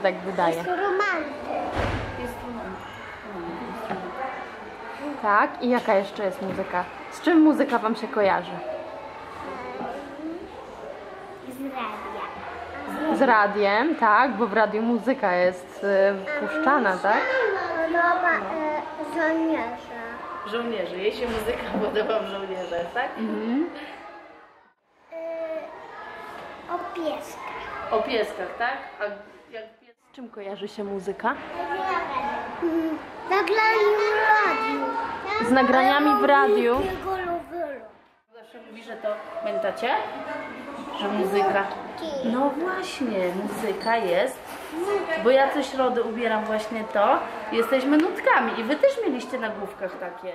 tak wydaje. Jest romantyk. Tak, i jaka jeszcze jest muzyka? Z czym muzyka Wam się kojarzy? Z radia. Z radiem, tak, bo w radiu muzyka jest y, puszczana, tak? Podoba e, żołnierza. Żołnierze. Jej się muzyka podoba w żołnierzach, tak? Mhm. E, o pieskach. O pieskach, tak? A jak. Z czym kojarzy się muzyka? Nagraniu w radiu. Z nagraniami w radiu. Zawsze mówi, że to pamiętacie? Że muzyka. No właśnie, muzyka jest. Bo ja co środę ubieram właśnie to. Jesteśmy nutkami i wy też mieliście na główkach takie.